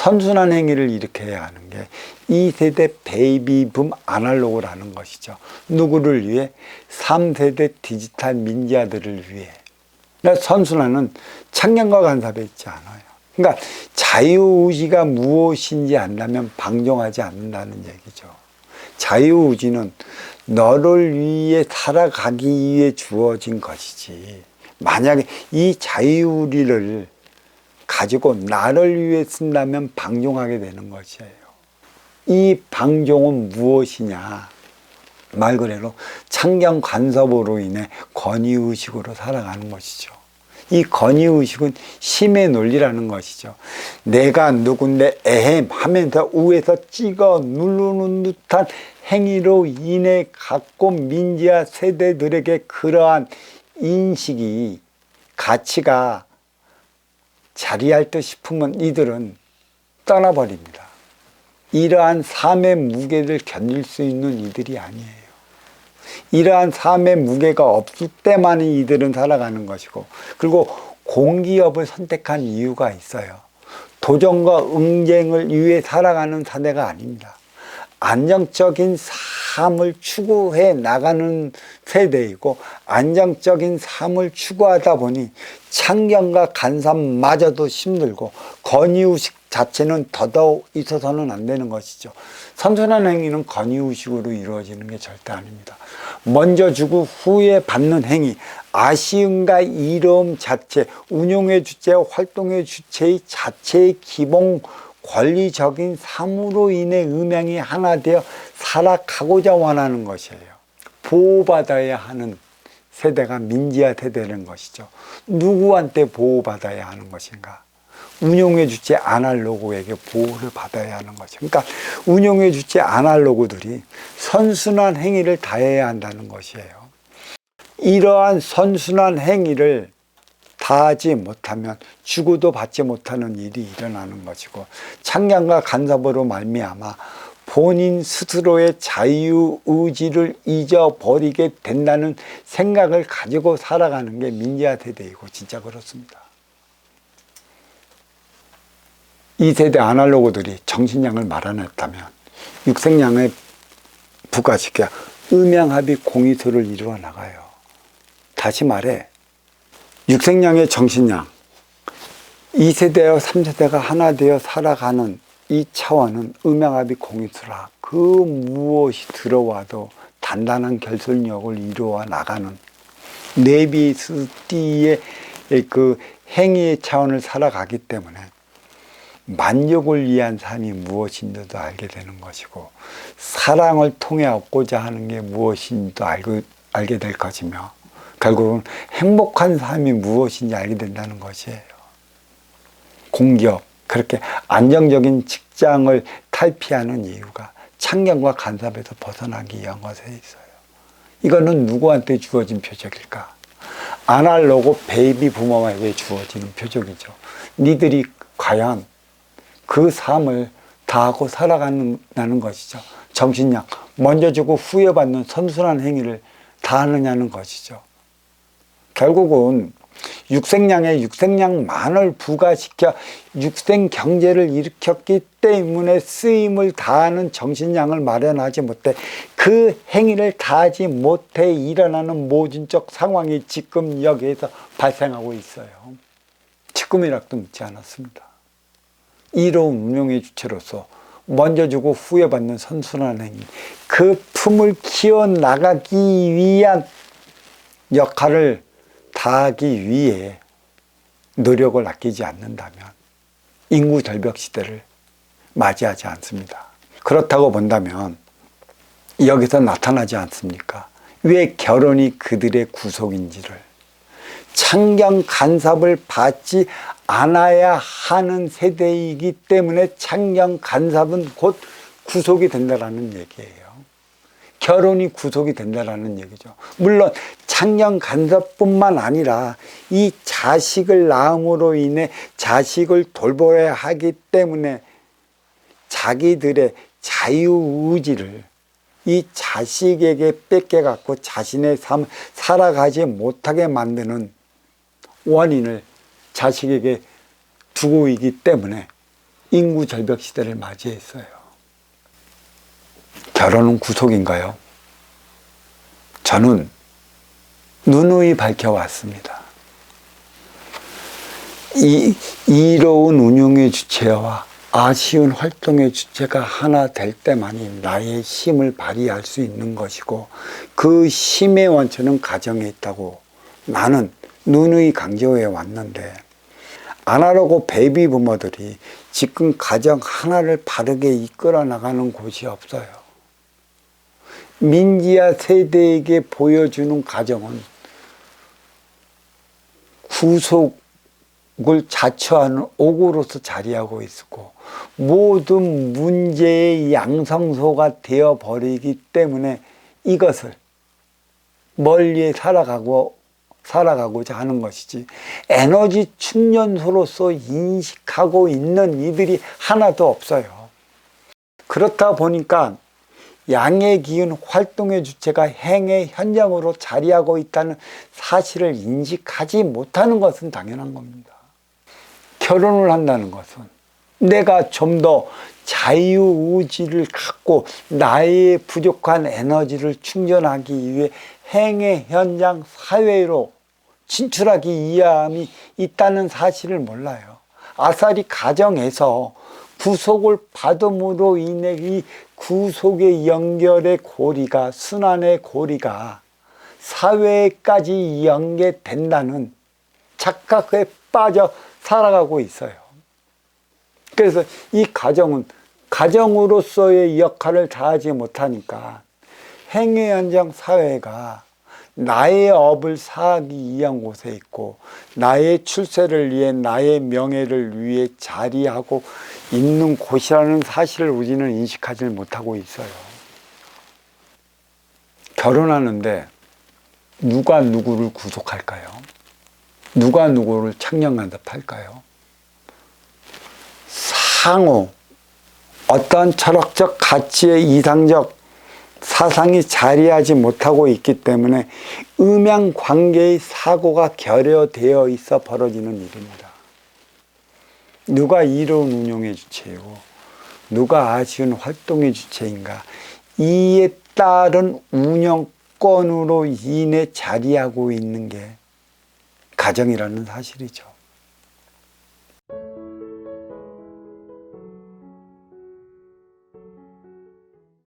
선순환 행위를 일으켜야 하는 게이 세대 베이비붐 아날로그라는 것이죠. 누구를 위해? 3세대 디지털 민자들을 위해. 그러니까 선순환은 창량과 간섭에 있지 않아요. 그러니까 자유의지가 무엇인지 안다면 방종하지 않는다는 얘기죠. 자유의지는 너를 위해 살아가기 위해 주어진 것이지. 만약에 이 자유의지를 가지고 나를 위해 쓴다면 방종하게 되는 것이에요. 이 방종은 무엇이냐? 말 그대로 창경 간섭으로 인해 권위의식으로 살아가는 것이죠. 이 권위의식은 힘의 논리라는 것이죠. 내가 누군데 에헴 하면서 위에서 찍어 누르는 듯한 행위로 인해 갖고 민지와 세대들에게 그러한 인식이 가치가 자리할 듯 싶으면 이들은 떠나버립니다. 이러한 삶의 무게를 견딜 수 있는 이들이 아니에요. 이러한 삶의 무게가 없을 때만 이들은 살아가는 것이고, 그리고 공기업을 선택한 이유가 있어요. 도전과 응쟁을 위해 살아가는 사대가 아닙니다. 안정적인 삶을 추구해 나가는 세대이고 안정적인 삶을 추구하다 보니 창경과 간섭마저도 힘들고 권위의식 자체는 더더욱 있어서는 안 되는 것이죠. 선순환 행위는 권위의식으로 이루어지는 게 절대 아닙니다. 먼저 주고 후에 받는 행위, 아쉬움과 이로움 자체, 운용의 주체, 활동의 주체의 자체의 기본 권리적인 삶으로 인해 음양이 하나 되어 살아가고자 원하는 것이에요. 보호받아야 하는 세대가 민지화 세대는 것이죠. 누구한테 보호받아야 하는 것인가? 운용의 주체 아날로그에게 보호를 받아야 하는 거죠. 그러니까 운용의 주체 아날로그들이 선순환 행위를 다해야 한다는 것이에요. 이러한 선순환 행위를 다하지 못하면 죽어도 받지 못하는 일이 일어나는 것이고 창량과 간섭으로 말미암아 본인 스스로의 자유 의지를 잊어버리게 된다는 생각을 가지고 살아가는 게 민지화 세대이고 진짜 그렇습니다. 이 세대 아날로그들이 정신량을 마련했다면 육생량에 부과시켜 음양합의 공이소를 이루어 나가요. 다시 말해 육생량의 정신량 2세대와 3세대가 하나 되어 살아가는 이 차원은 음양합의 공이소라 그 무엇이 들어와도 단단한 결속력을 이루어 나가는 네비스티의 그 행위의 차원을 살아가기 때문에 만족을 위한 삶이 무엇인지도 알게 되는 것이고 사랑을 통해 얻고자 하는 게 무엇인지도 알게 될 것이며 결국은 행복한 삶이 무엇인지 알게 된다는 것이에요. 공기업, 그렇게 안정적인 직장을 탈피하는 이유가 창경과 간섭에서 벗어나기 위한 것에 있어요. 이거는 누구한테 주어진 표적일까? 아날로그 베이비 부모에게 주어지는 표적이죠. 니들이 과연 그 삶을 다하고 살아가는 것이죠. 정신력, 먼저 주고 후에 받는 선순환 행위를 다하느냐는 것이죠. 결국은 육생량에 육생량만을 부과시켜 육생 경제를 일으켰기 때문에 쓰임을 다하는 정신량을 마련하지 못해 그 행위를 다하지 못해 일어나는 모진적 상황이 지금 여기에서 발생하고 있어요. 지금이라도 묻지 않았습니다. 이로운 운용의 주체로서 먼저 주고 후에 받는 선순환 행위, 그 품을 키워 나가기 위한 역할을 다하기 위해 노력을 아끼지 않는다면 인구 절벽 시대를 맞이하지 않습니다. 그렇다고 본다면 여기서 나타나지 않습니까? 왜 결혼이 그들의 구속인지를 창경 간섭을 받지 않아야 하는 세대이기 때문에 창경 간섭은 곧 구속이 된다라는 얘기예요. 결혼이 구속이 된다라는 얘기죠. 물론 창경 간섭뿐만 아니라 이 자식을 낳음으로 인해 자식을 돌보아야 하기 때문에 자기들의 자유의지를 이 자식에게 뺏겨갖고 자신의 삶 살아가지 못하게 만드는 원인을 자식에게 두고 있기 때문에 인구 절벽 시대를 맞이했어요. 결혼은 구속인가요? 저는 누누이 밝혀왔습니다. 이, 이로운 운용의 주체와 아쉬운 활동의 주체가 하나 될 때만이 나의 힘을 발휘할 수 있는 것이고 그 힘의 원천은 가정에 있다고 나는 누누이 강조해 왔는데 아날로그 베이비 부모들이 지금 가정 하나를 바르게 이끌어 나가는 곳이 없어요. 민지아 세대에게 보여주는 가정은 구속을 자처하는 옥으로서 자리하고 있었고 모든 문제의 양성소가 되어 버리기 때문에 이것을 멀리 살아가고 살아가고자 하는 것이지 에너지 충전소로서 인식하고 있는 이들이 하나도 없어요. 그렇다 보니까 양의 기운 활동의 주체가 행의 현장으로 자리하고 있다는 사실을 인식하지 못하는 것은 당연한 겁니다. 결혼을 한다는 것은 내가 좀 더 자유의지를 갖고 나의 부족한 에너지를 충전하기 위해 행의 현장 사회로 진출하기 위함이 있다는 사실을 몰라요. 아싸리 가정에서 구속을 받음으로 인해 이 구속의 연결의 고리가 순환의 고리가 사회까지 연계된다는 착각에 빠져 살아가고 있어요. 그래서 이 가정은 가정으로서의 역할을 다하지 못하니까 행위 현장 사회가 나의 업을 사하기 위한 곳에 있고 나의 출세를 위해 나의 명예를 위해 자리하고 있는 곳이라는 사실을 우리는 인식하지 못하고 있어요. 결혼하는데 누가 누구를 구속할까요? 누가 누구를 창령한답할까요? 상호 어떤 철학적 가치의 이상적 사상이 자리하지 못하고 있기 때문에 음양 관계의 사고가 결여되어 있어 벌어지는 일입니다. 누가 이로운 운용의 주체이고 누가 아쉬운 활동의 주체인가 이에 따른 운영권으로 인해 자리하고 있는 게 가정이라는 사실이죠.